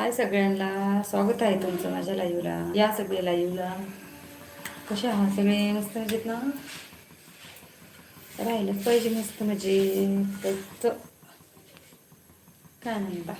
हाय सगळ्यांना स्वागत आहे तुमचं माझ्या लाईव्हला या सगळे लाईव्हला कसे आहात सगळे? मस्त मजेत ना? राहिलंच पाहिजे मस्त म्हणजे त्याचं काय म्हणता?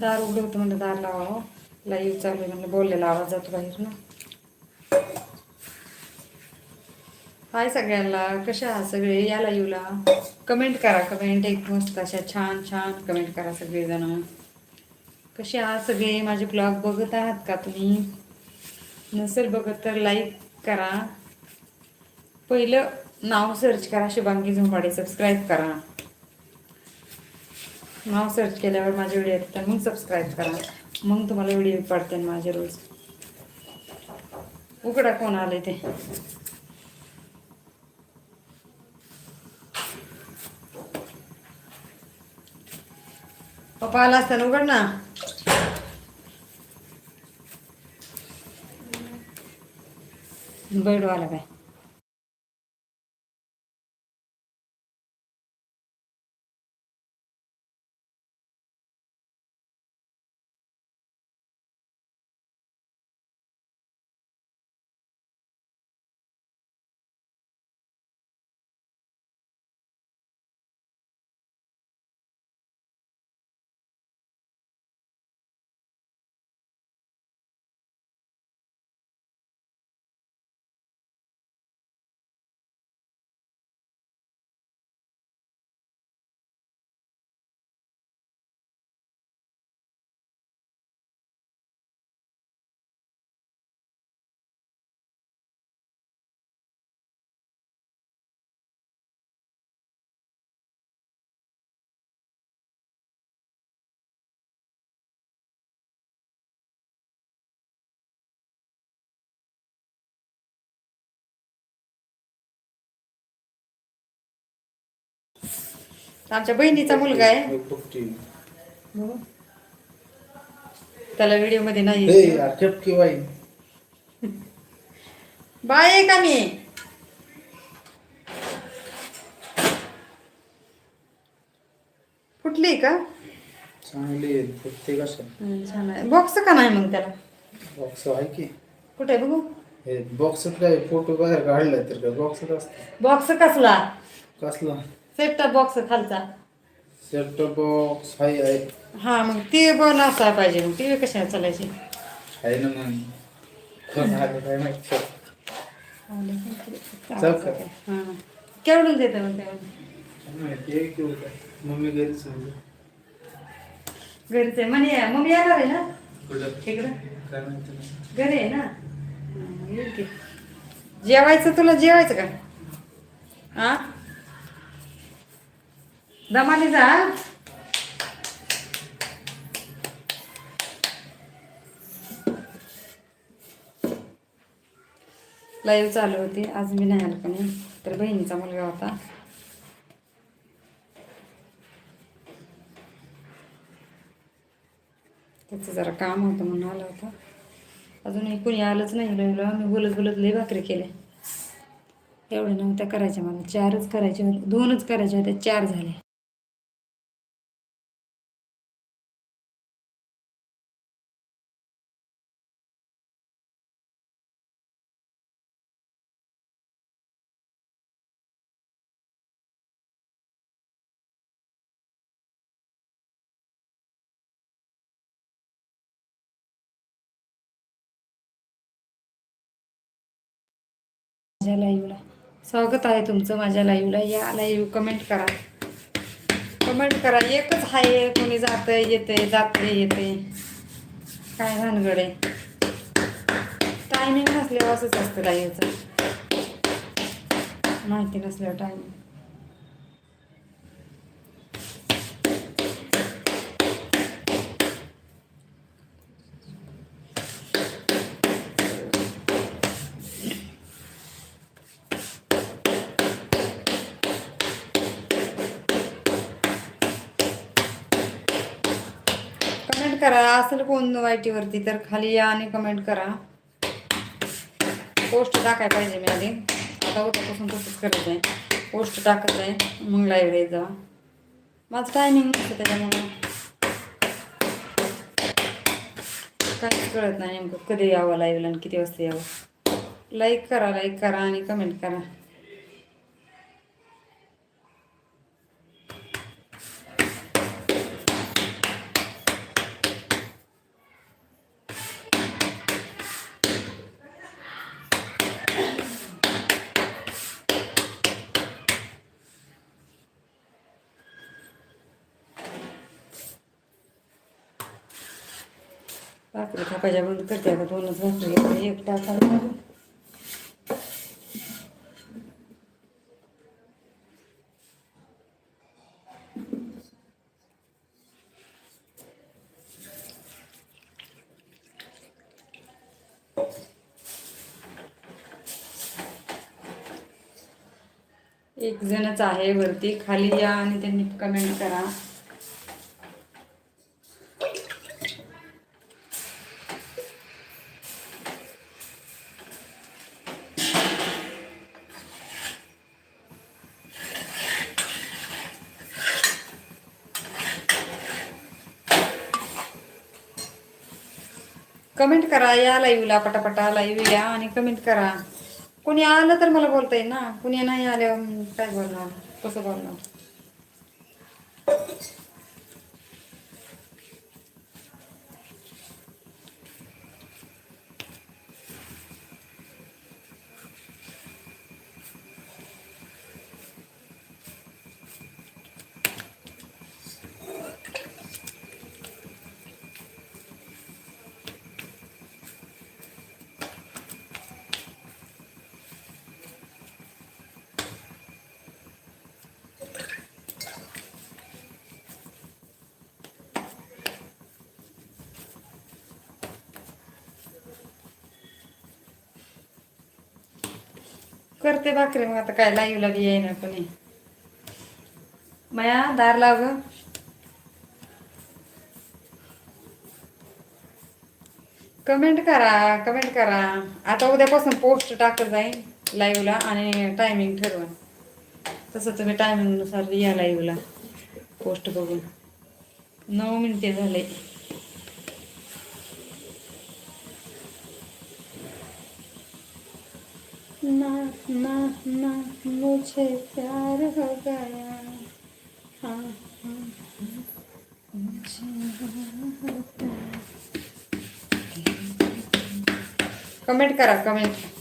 दार उघडं होतं म्हणलं दार लावावं. लाईव्ह चालू आहे म्हणलं बोललेला आवाज जातो बाहेर ना. हाय सगळ्यांना कशा आहात सगळे? या लाईव्हला कमेंट करा कमेंट एक मस्त अशा छान छान कमेंट करा सगळेजण. कसे आहात सगळे? माझे ब्लॉग बघत आहात का तुम्ही? नसेल बघत तर लाईक करा. पहिलं नाव सर्च करा शुभांगी झोंबाडे. सबस्क्राईब करा. नाव सर्च केल्यावर माझे व्हिडिओ येतात मग सबस्क्राईब करा. मग तुम्हाला व्हिडिओ पडते माझे रोज उघडा कोण आले ते. पप्पा आला असताना उघड ना. बैडू आला काय आमच्या बहिणीचा मुलगा आहे. त्याला व्हिडिओमध्ये नाही बाय आहे का मी? फुटली का? चांगली फुटते कसं? छान आहे. बॉक्स का नाही मग त्याला? बॉक्स आहे की. कुठे बघू? हे बॉक्सात काय फोटो बाहेर काढलाय तर असतं. बॉक्स कसला? कसला? सेट बॉक्स खालचा. सेट बॉक्स हाय आहे हा मग टी व्ही पण असायला पाहिजे. मग टी व्ही कशाला चालायची? आहे ना मग. कोण आलं काय माहिती? चल. का? हा. केवढून देतं मग मम्मी घरीच आहे. घरीच आहे. म्हणे मम्मी येणार आहे ना? कुठं? इकडं? काय माहिती नाही. घरी आहे ना? हं, येईल की. जेवायचं तुला जेवायचं का? हा दमाने जा. लाईव्ह चालू होती. आज मी नाही आलो का नाही तर बहिणीचा मुलगा होता. त्याचं जरा काम होतं म्हणून आला होता. अजूनही कुणी आलंच नाही. लाईव्हला मी बोलत बोलत लई भाकरी केल्या. एवढ्या नव्हत्या करायच्या मला. चारच करायच्या होत्या दोनच करायच्या होत्या चार झाल्या माझ्या लाईव्हला स्वागत आहे तुमचं माझ्या लाईव्हला या लाईव्ह कमेंट करा. कमेंट करा. एकच आहे. कोणी जातं येते जाते येते काय भानगड आहे? टायमिंग नसल्यावर असंच असतं लाईव्हचं माहिती नसल्यावर टायमिंग करा असेल कोण वाईटीवरती तर खाली या आणि कमेंट करा. पोस्ट टाकाय पाहिजे मी आधी. आता उद्यापासून तसंच करत आहे. पोस्ट टाकत आहे. मग लाईव्ह येत जा. माझं टायमिंग नसतं त्याच्यामुळं. काहीच कळत नाही नेमकं कधी यावं लाईव्हला आणि किती वाजता यावं. लाईक करा लाईक करा आणि कमेंट करा भाकरी थापायच्या बंद करते आता दोनच भाकरी आहेत. एक टाकायला एक जणच आहे वरती खाली या आणि त्यांनी कमेंट करा कमेंट करा या लाईव्हला पटापटा लाईव्ह या आणि कमेंट करा. कोणी आलं तर मला बोलता येईल ना. कुणी नाही आल्यावर मग काय बोलणार? कसं बोलणार? करते भाकरी मग. आता काय लाईव्हला बी येईना कोणी. माया दार लाव ग. कमेंट करा कमेंट करा. आता उद्यापासून पोस्ट टाकत जाईन लाईव्हला आणि टायमिंग ठरवा तसं तुम्ही टायमिंगनुसार या लाईव्हला पोस्ट बघून. नऊ मिनिटे झाले. ना ना ना मुझे प्यार हो गया हाँ हाँ हाँ, मुझे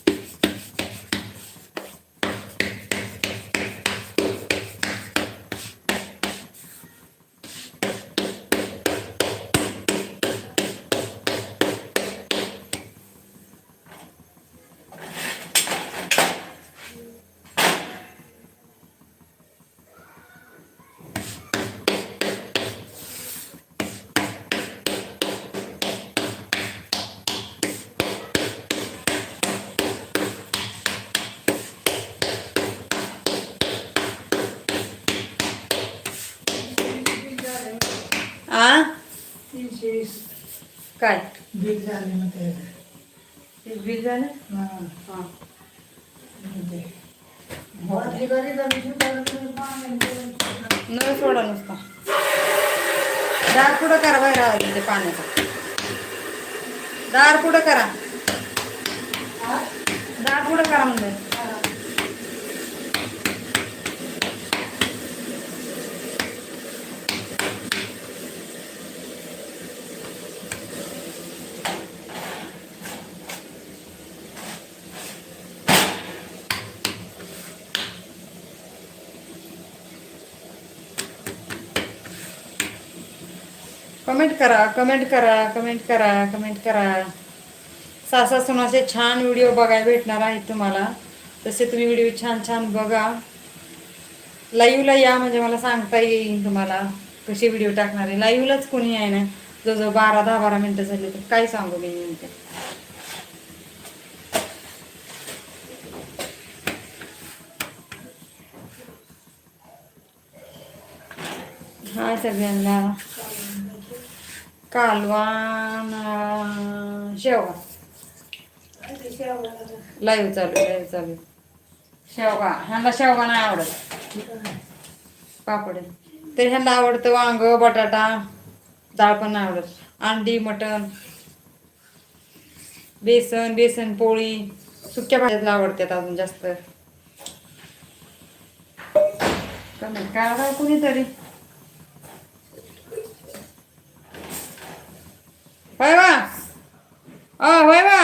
काय? बिल झाले मग ते. बिल झालं? हा. हां. म्हणजे. वरती घरी शिकायला तुम्ही नळ सोडा नुसता. दार पुढं करा बाहेर आवाज ते पाण्याचा? दार पुढं करा? दार पुढं करा म्हणजे कमेंट करा कमेंट करा कमेंट करा कमेंट करा. सासा सुनाचे छान व्हिडिओ बघायला भेटणार आहेत तुम्हाला. तसे तुम्ही व्हिडिओ छान छान बघा. लाईव्हला या म्हणजे मला सांगता येईल तुम्हाला कसे व्हिडिओ टाकणार आहे. लाईव्हलाच कोणी आहे ना जवळजवळ बारा दहा बारा मिनटं झाली तर काय सांगू मी नेमकं? हाय सगळ्यांना. कालवान अं, शेवगा. काय ते शेवगाला लाईव्ह चालू लाईव्ह चालू शेवगा ह्यांना शेवगा नाही आवडत. पापड. तर ह्यांना आवडतं वांग बटाटा डाळ पण नाही आवडत. अंडी मटण बेसन बेसन पोळी सुक्या भाज्यातला आवडतात अजून जास्त. काय काढा कुणीतरी? होय वा अ होय वा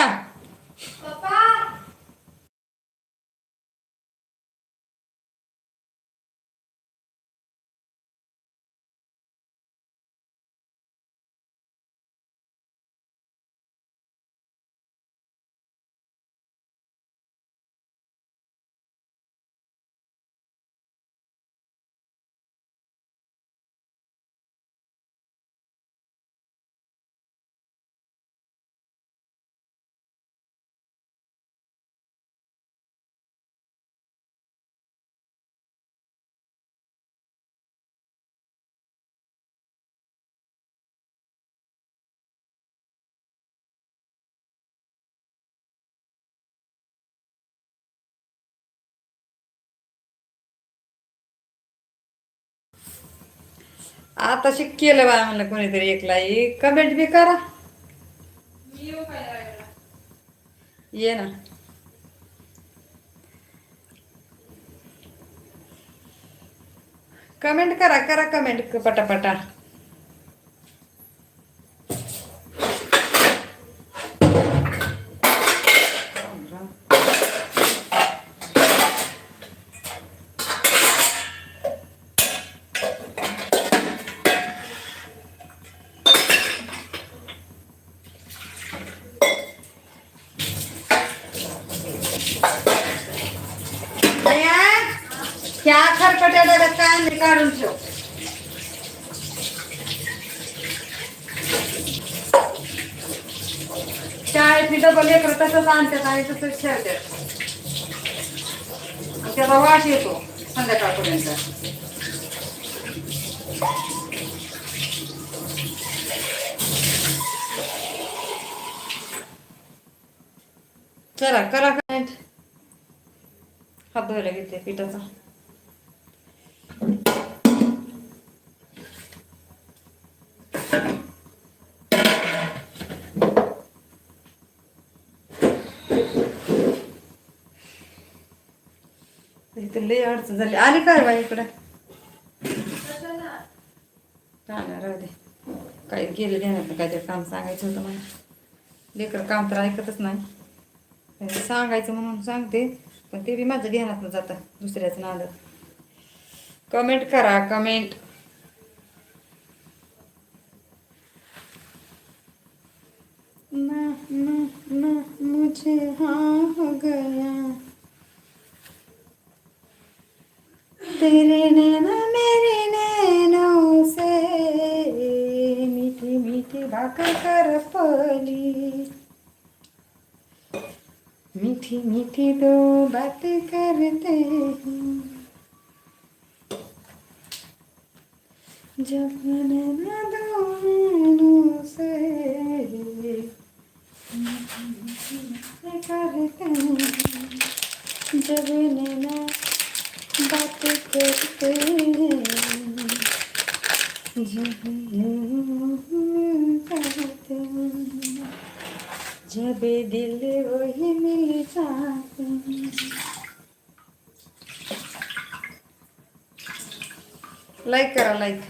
आता शिक केलं बा म्हणलं कोणीतरी एकला. कमेंट बी करा. ये ना. कमेंट करा करा कमेंट पटापटा. शाळेत मी डबल लेकर तसंच आणतात आणि तसंच ठेवतात. आणि त्याचा वास येतो संध्याकाळपर्यंत. चला करा कमेंट हात धुवायला घेते पिठाचा इथं लई अडचण झाली. आली काय बाई इकडं? चालेल राहू दे. काही गेले घेणार काहीतरी काम सांगायचं होतं मला. लेकर काम तर ऐकतच नाही. सांगायचं म्हणून सांगते पण ते बी माझं ध्यानात जातं दुसऱ्याचं नादत कमेंट करा कमेंट ना ना ना मुझे हाँ हो गया। तेरे नैना मेरे नैनों से मीठी मीठी बात कर पली मीठी मीठी दो बात करते हैं जब नैना दो नैनों जब चाहते जब दिल वही मिल जाते लाईक करा लाईक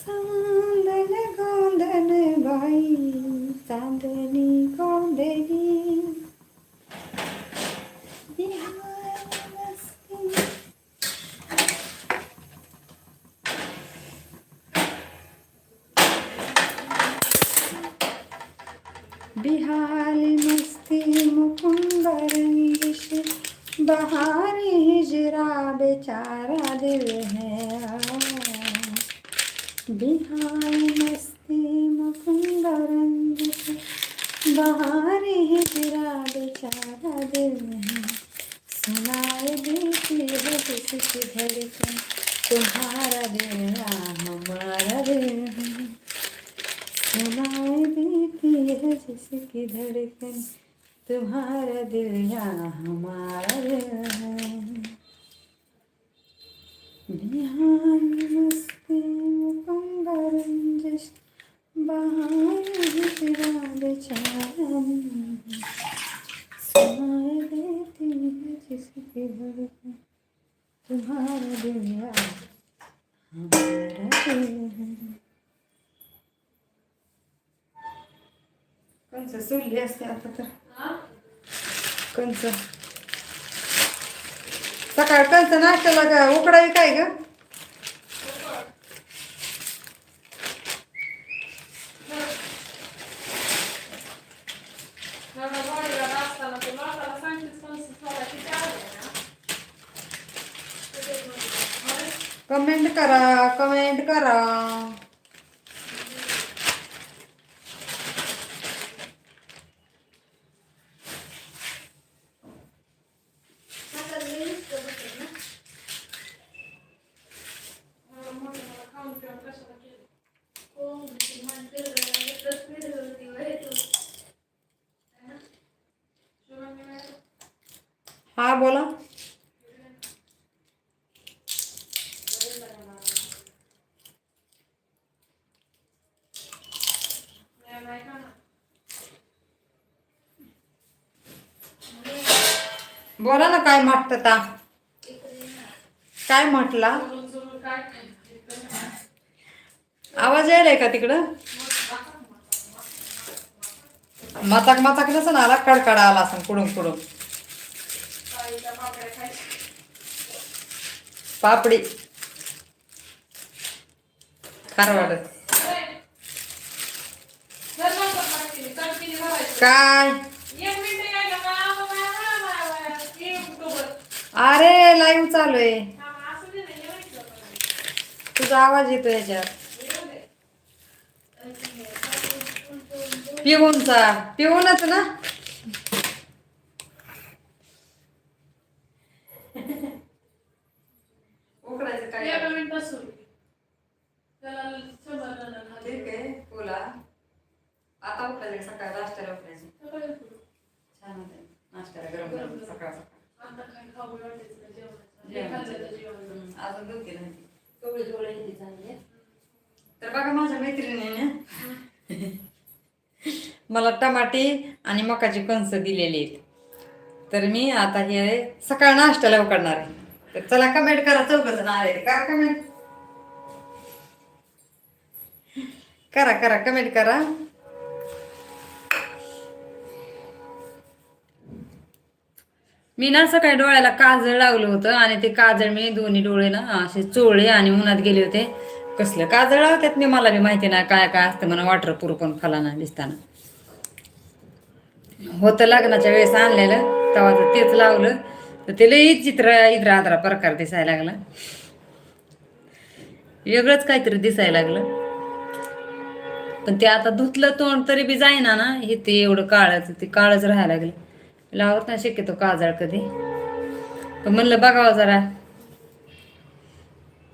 चांदन गोंदन बाई चांदणी गोंदली बिहार मस्ती बिहारी मस्ती मुकुंद रंगिश बहारी हिजरा बेचारा दिल है बिहारी मस्ती मुकुंद रंगिश बहारी हिजरा बेचारा दिल है सुनाए देती है हो किसी की धड़कन तुम्हारा दिल हम सुनाई देती दिल की धड़कन तुम्हारा दिल या हमारा दिल है बिहान मस्ती मुकंगा रंजिश बहार तेरा बेचैन सुनाई देती है जिसकी धड़कन तुम्हारा दिल या हमारा दिल है। कंच सोडली असते आता तर कंच सकाळ कंच नाश्त्याला का उकडावी काय ग कमेंट करा कमेंट करा हा बोला बोला ना काय म्हटत ता काय म्हटला आवाज यायलाय का तिकडं? मताक मताक नसन आला कडकडा आला असं कुडून कुडून. पापडी. खारवाड काय? अरे लाईव्ह चालू आहे. तुझा आवाज येतो याच्यात. पिऊनचा पिऊनच ना. आता उठायचं सकाळ नाश्त्याला उठायचं छान होते नाश्त्याला गरम गरम सकाळ सकाळ. हम्म, तर बघा माझ्या मैत्रिणीने मला टमाटे आणि मकाची कणस दिलेली आहेत. तर मी आता हे सकाळ नाश्त्याला उकडणार आहे. तर चला कमेंट करा चौकच जण का कमेंट करा करा कमेंट करा. मी ना सकाळी डोळ्याला काजळ लावलं होतं आणि ते काजळ मी दोन्ही डोळे ना असे चोळले आणि उन्हात गेले होते. कसलं काजळ लावतात मी मला बी माहिती नाही काय काय असतं म्हणा वॉटर प्रूफ पण फलाना दिसताना. होतं लग्नाच्या वेळेस आणलेलं तेव्हा तर तेच लावलं. तर ते लई चित्र इतर आदरा प्रकार दिसायला लागला. वेगळंच काहीतरी दिसायला लागलं. पण ते आता धुतलं तोंड तरी बी जाईना ना हे ते एवढं काळच ते काळच राहायला लागलं. लावत नाही शक्यतो काजळ कधी. पण म्हणलं बघावं जरा.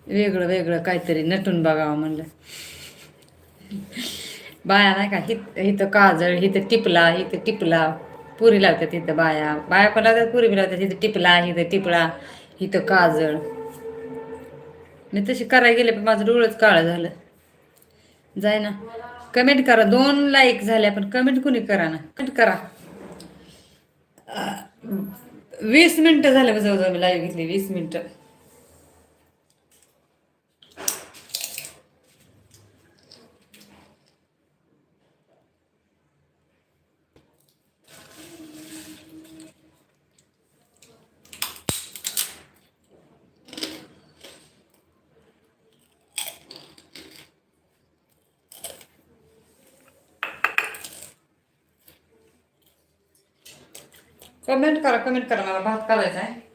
वेगळं वेगळं काहीतरी नटून बघावं म्हणलं. बाया नाही का हित इथं काजळ इथं टिपला इथं टिपला. पुरी लावतात इथं बाया. बाया पण लावतात पुरी बी लावतात. इथं टिपला इथं टिपला इथं काजळ. मी तशी करायला गेले पण माझं डोळंच काळं झालं. जाय ना. कमेंट करा. दोन लाईक झाल्या पण कमेंट कुणी करा ना? कमेंट करा. वीस मिनटं झाले जवळजवळ मी लाईव्ह घेतली वीस मिनटं कमेंट करा कमेंट करा मला भात करायचा आहे.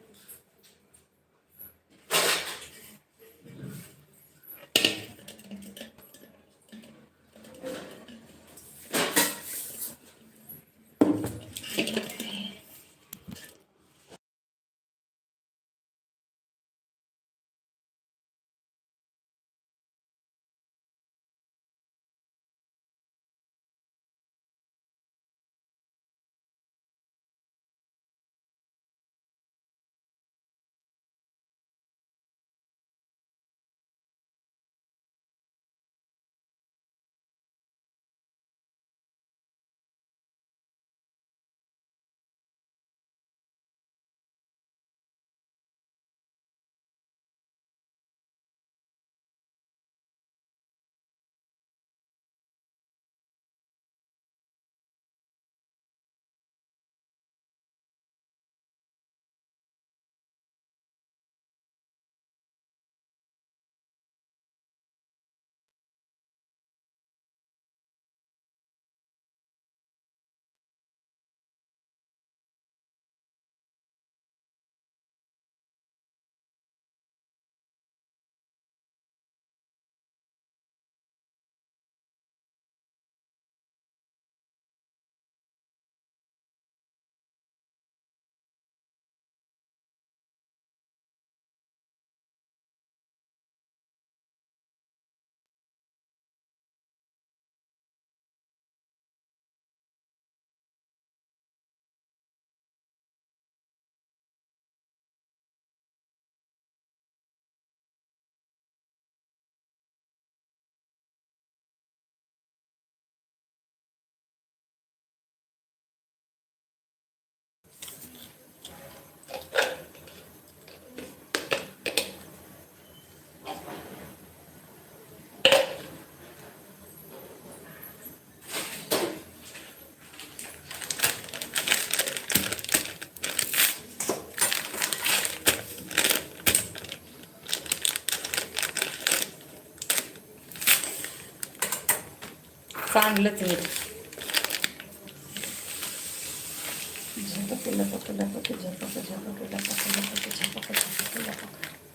काढलंच मी झपक लपक लपक झपक झपक लपक लपक झपक झपक लपक